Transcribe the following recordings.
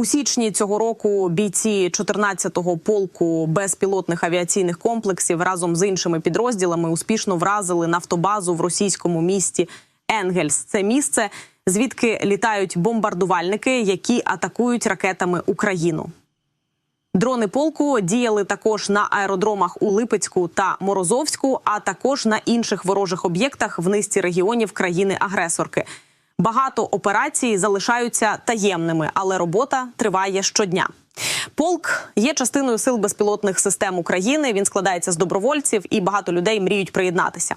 У січні цього року бійці 14-го полку безпілотних авіаційних комплексів разом з іншими підрозділами успішно вразили нафтобазу в російському місті Енгельс. Це місце, звідки літають бомбардувальники, які атакують ракетами Україну. Дрони полку діяли також на аеродромах у Липецьку та Морозовську, а також на інших ворожих об'єктах в низці регіонів країни-агресорки. Багато операцій залишаються таємними, але робота триває щодня. Полк є частиною сил безпілотних систем України. Він складається з добровольців, і багато людей мріють приєднатися.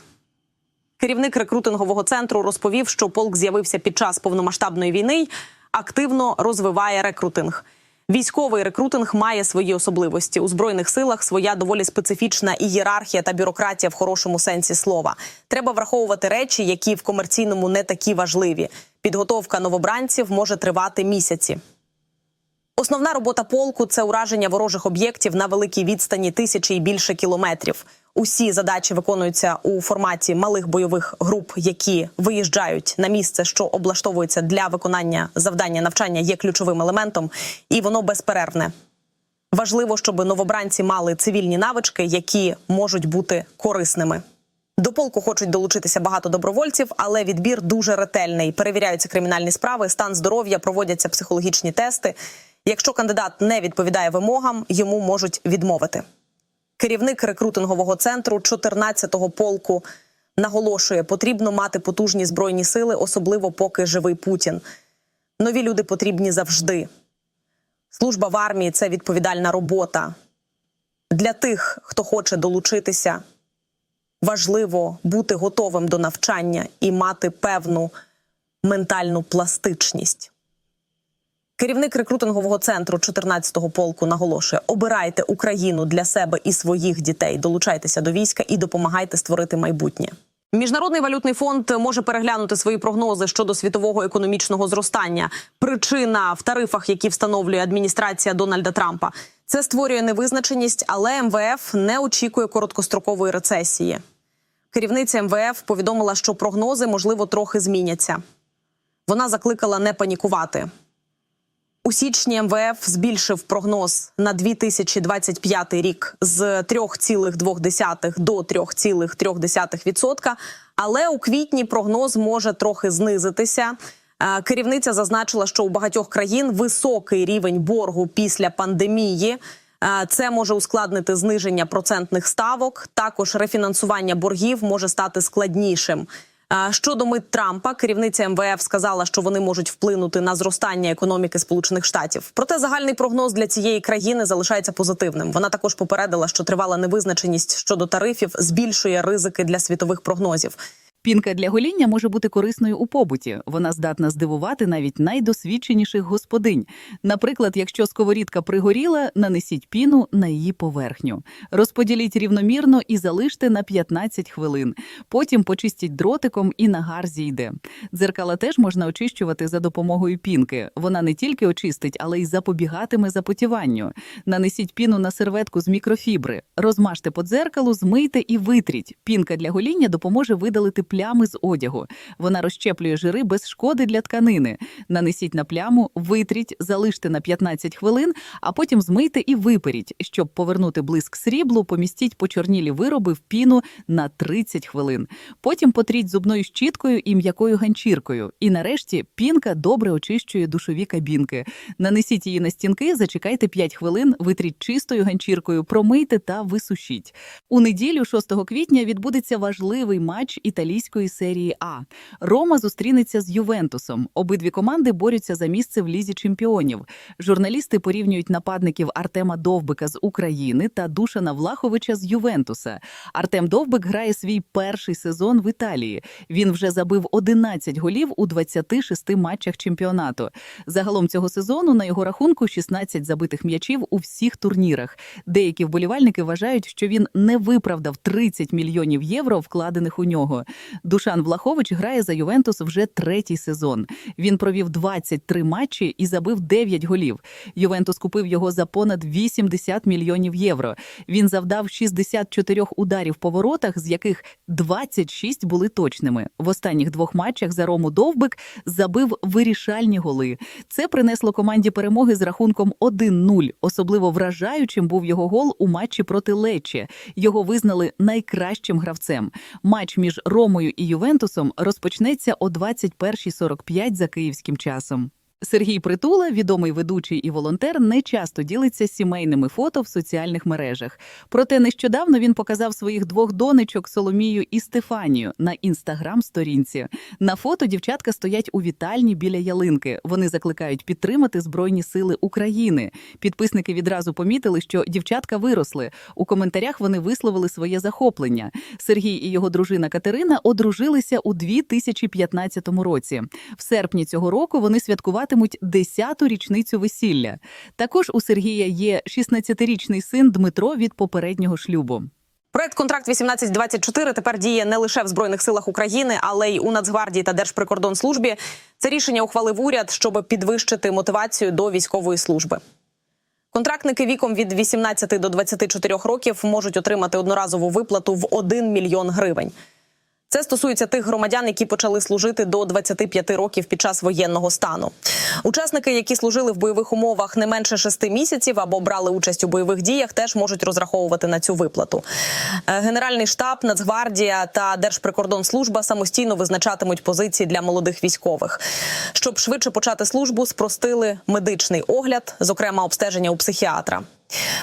Керівник рекрутингового центру розповів, що полк з'явився під час повномасштабної війни, активно розвиває рекрутинг. Військовий рекрутинг має свої особливості у збройних силах. Своя доволі специфічна ієрархія та бюрократія в хорошому сенсі слова. Треба враховувати речі, які в комерційному не такі важливі. Підготовка новобранців може тривати місяці. Основна робота полку це ураження ворожих об'єктів на великій відстані тисячі і більше кілометрів. Усі задачі виконуються у форматі малих бойових груп, які виїжджають на місце, що облаштовується для виконання завдання навчання, є ключовим елементом, і воно безперервне. Важливо, щоб новобранці мали цивільні навички, які можуть бути корисними. До полку хочуть долучитися багато добровольців, але відбір дуже ретельний. Перевіряються кримінальні справи, стан здоров'я, проводяться психологічні тести. Якщо кандидат не відповідає вимогам, йому можуть відмовити. Керівник рекрутингового центру 14-го полку наголошує, потрібно мати потужні збройні сили, особливо поки живий Путін. Нові люди потрібні завжди. Служба в армії це відповідальна робота. Для тих, хто хоче долучитися, важливо бути готовим до навчання і мати певну ментальну пластичність. Керівник рекрутингового центру 14-го полку наголошує: обирайте Україну для себе і своїх дітей, долучайтеся до війська і допомагайте створити майбутнє. Міжнародний валютний фонд може переглянути свої прогнози щодо світового економічного зростання. Причина в тарифах, які встановлює адміністрація Дональда Трампа, це створює невизначеність, але МВФ не очікує короткострокової рецесії. Керівниця МВФ повідомила, що прогнози можливо трохи зміняться. Вона закликала не панікувати. У січні МВФ збільшив прогноз на 2025 рік з 3,2 до 3,3%, але у квітні прогноз може трохи знизитися. Е, Керівниця зазначила, що у багатьох країн високий рівень боргу після пандемії. Е, Це може ускладнити зниження процентних ставок. Також рефінансування боргів може стати складнішим. Щодо мит Трампа, керівниця МВФ сказала, що вони можуть вплинути на зростання економіки Сполучених Штатів. Проте загальний прогноз для цієї країни залишається позитивним. Вона також попередила, що тривала невизначеність щодо тарифів збільшує ризики для світових прогнозів. Пінка для гоління може бути корисною у побуті. Вона здатна здивувати навіть найдосвідченіших господинь. Наприклад, якщо сковорідка пригоріла, нанесіть піну на її поверхню. Розподіліть рівномірно і залиште на 15 хвилин. Потім почистіть дротиком і нагар зійде. Дзеркала теж можна очищувати за допомогою пінки. Вона не тільки очистить, але й запобігатиме запотіванню. Нанесіть піну на серветку з мікрофібри, розмажте по дзеркалу, змийте і витріть. Пінка для гоління допоможе видалити плями з одягу. Вона розщеплює жири без шкоди для тканини. Нанесіть на пляму, витріть, залиште на 15 хвилин, а потім змийте і виперіть. Щоб повернути блиск сріблу, помістіть почорнілі вироби в піну на 30 хвилин. Потім потріть зубною щіткою і м'якою ганчіркою. І нарешті пінка добре очищує душові кабінки. Нанесіть її на стінки, зачекайте 5 хвилин, витріть чистою ганчіркою, промийте та висушіть. У неділю, 6 квітня, відбудеться важливий матч італійської серії А. Рома зустрінеться з Ювентусом. Обидві команди борються за місце в лізі чемпіонів. Журналісти порівнюють нападників Артема Довбика з України та Душана Влаховича з Ювентуса. Артем Довбик грає свій перший сезон в Італії. Він вже забив 11 голів у 26 матчах чемпіонату. Загалом цього сезону на його рахунку 16 забитих м'ячів у всіх турнірах. Деякі вболівальники вважають, що він не виправдав 30 мільйонів євро, вкладених у нього. Душан Влахович грає за Ювентус вже третій сезон. Він провів 23 матчі і забив 9 голів. Ювентус купив його за понад 80 мільйонів євро. Він завдав 64 ударів по воротах, з яких 26 були точними. В останніх двох матчах за Рому Довбик забив вирішальні голи. Це принесло команді перемоги з рахунком 1-0. Особливо вражаючим був його гол у матчі проти Лечі. Його визнали найкращим гравцем. Матч між Ромою і Ювентусом розпочнеться о 21.45 за київським часом. Сергій Притула, відомий ведучий і волонтер, не часто ділиться сімейними фото в соціальних мережах. Проте нещодавно він показав своїх двох донечок Соломію і Стефанію на інстаграм-сторінці. На фото дівчатка стоять у вітальні біля ялинки. Вони закликають підтримати Збройні сили України. Підписники відразу помітили, що дівчатка виросли. У коментарях вони висловили своє захоплення. Сергій і його дружина Катерина одружилися у 2015 році. В серпні цього року вони святкуватимуть 10-ту річницю весілля. Також у Сергія є 16-річний син Дмитро від попереднього шлюбу. Проект контракт 1824 тепер діє не лише в збройних силах України, але й у Нацгвардії та Держприкордонслужбі. Це рішення ухвалив уряд, щоб підвищити мотивацію до військової служби. Контрактники віком від 18 до 24 років можуть отримати одноразову виплату в 1 мільйон гривень. Це стосується тих громадян, які почали служити до 25 років під час воєнного стану. Учасники, які служили в бойових умовах не менше 6 місяців або брали участь у бойових діях, теж можуть розраховувати на цю виплату. Е, Генеральний штаб, Нацгвардія та Держприкордонслужба самостійно визначатимуть позиції для молодих військових. Щоб швидше почати службу, спростили медичний огляд, зокрема обстеження у психіатра.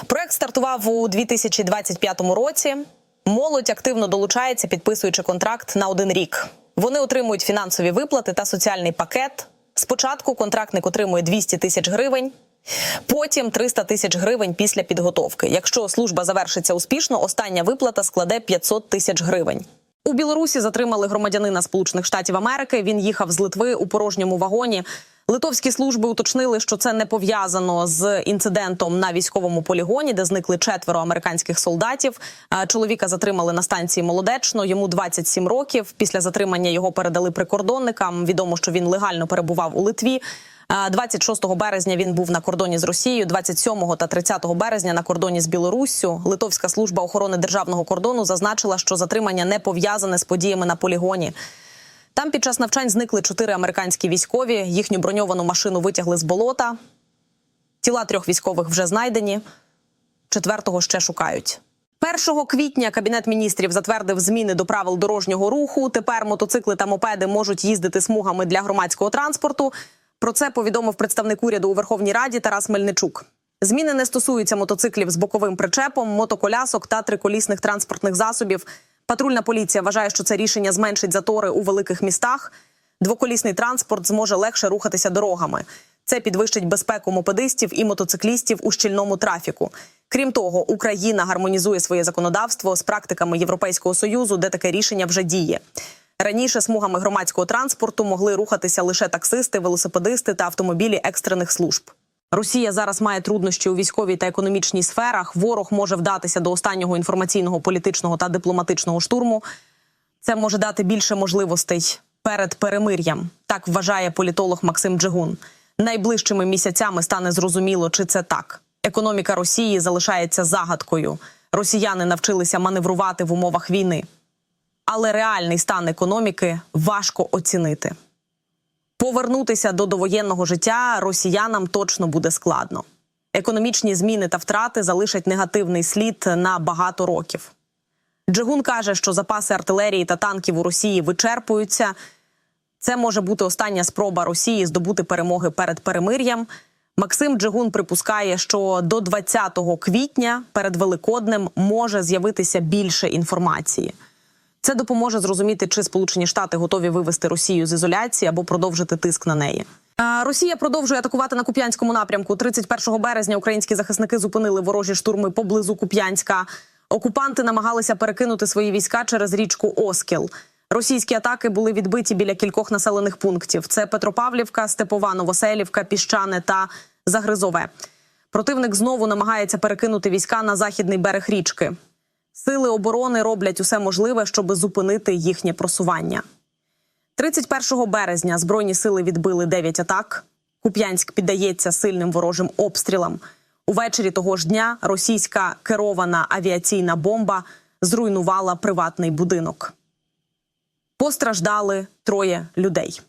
Проект стартував у 2025 році. Молодь активно долучається, підписуючи контракт на один рік. Вони отримують фінансові виплати та соціальний пакет. Спочатку контрактник отримує 200 тисяч гривень, потім 300 тисяч гривень після підготовки. Якщо служба завершиться успішно, остання виплата складе 500 тисяч гривень. У Білорусі затримали громадянина Сполучених Штатів Америки. Він їхав з Литви у порожньому вагоні. Литовські служби уточнили, що це не пов'язано з інцидентом на військовому полігоні, де зникли четверо американських солдатів. Е, Чоловіка затримали на станції Молодечно. Йому 27 років. Після затримання його передали прикордонникам. Відомо, що він легально перебував у Литві. Е, 26 березня він був на кордоні з Росією, 27 та 30 березня на кордоні з Білоруссю. Литовська служба охорони державного кордону зазначила, що затримання не пов'язане з подіями на полігоні. Там під час навчань зникли чотири американські військові. Їхню броньовану машину витягли з болота. Тіла трьох військових вже знайдені. Четвертого ще шукають. 1 квітня кабінет міністрів затвердив зміни до правил дорожнього руху. Тепер мотоцикли та мопеди можуть їздити смугами для громадського транспорту. Про це повідомив представник уряду у Верховній Раді Тарас Мельничук. Зміни не стосуються мотоциклів з боковим причепом, мотоколясок та триколісних транспортних засобів. Патрульна поліція вважає, що це рішення зменшить затори у великих містах. Двоколісний транспорт зможе легше рухатися дорогами. Це підвищить безпеку мопедистів і мотоциклістів у щільному трафіку. Крім того, Україна гармонізує своє законодавство з практиками Європейського союзу, де таке рішення вже діє. Раніше смугами громадського транспорту могли рухатися лише таксисти, велосипедисти та автомобілі екстрених служб. Росія зараз має труднощі у військовій та економічній сферах. Ворог може вдатися до останнього інформаційного, політичного та дипломатичного штурму. Це може дати більше можливостей перед перемир'ям. Так вважає політолог Максим Джигун. Найближчими місяцями стане зрозуміло, чи це так. Економіка Росії залишається загадкою. Росіяни навчилися маневрувати в умовах війни, але реальний стан економіки важко оцінити. Повернутися до довоєнного життя росіянам точно буде складно. Економічні зміни та втрати залишать негативний слід на багато років. Джигун каже, що запаси артилерії та танків у Росії вичерпуються. Це може бути остання спроба Росії здобути перемоги перед перемир'ям. Максим Джигун припускає, що до 20 квітня перед Великоднем може з'явитися більше інформації. Це допоможе зрозуміти, чи Сполучені Штати готові вивести Росію з ізоляції або продовжити тиск на неї. Росія продовжує атакувати на Куп'янському напрямку. 31 березня українські захисники зупинили ворожі штурми поблизу Куп'янська. Окупанти намагалися перекинути свої війська через річку Оскіл. Російські атаки були відбиті біля кількох населених пунктів: це Петропавлівка, Степова, Новоселівка, Піщане та Загризове. Противник знову намагається перекинути війська на західний берег річки. Сили оборони роблять усе можливе, щоб зупинити їхнє просування. 31 березня збройні сили відбили 9 атак. Куп'янськ піддається сильним ворожим обстрілам. Увечері того ж дня російська керована авіаційна бомба зруйнувала приватний будинок. Постраждали троє людей.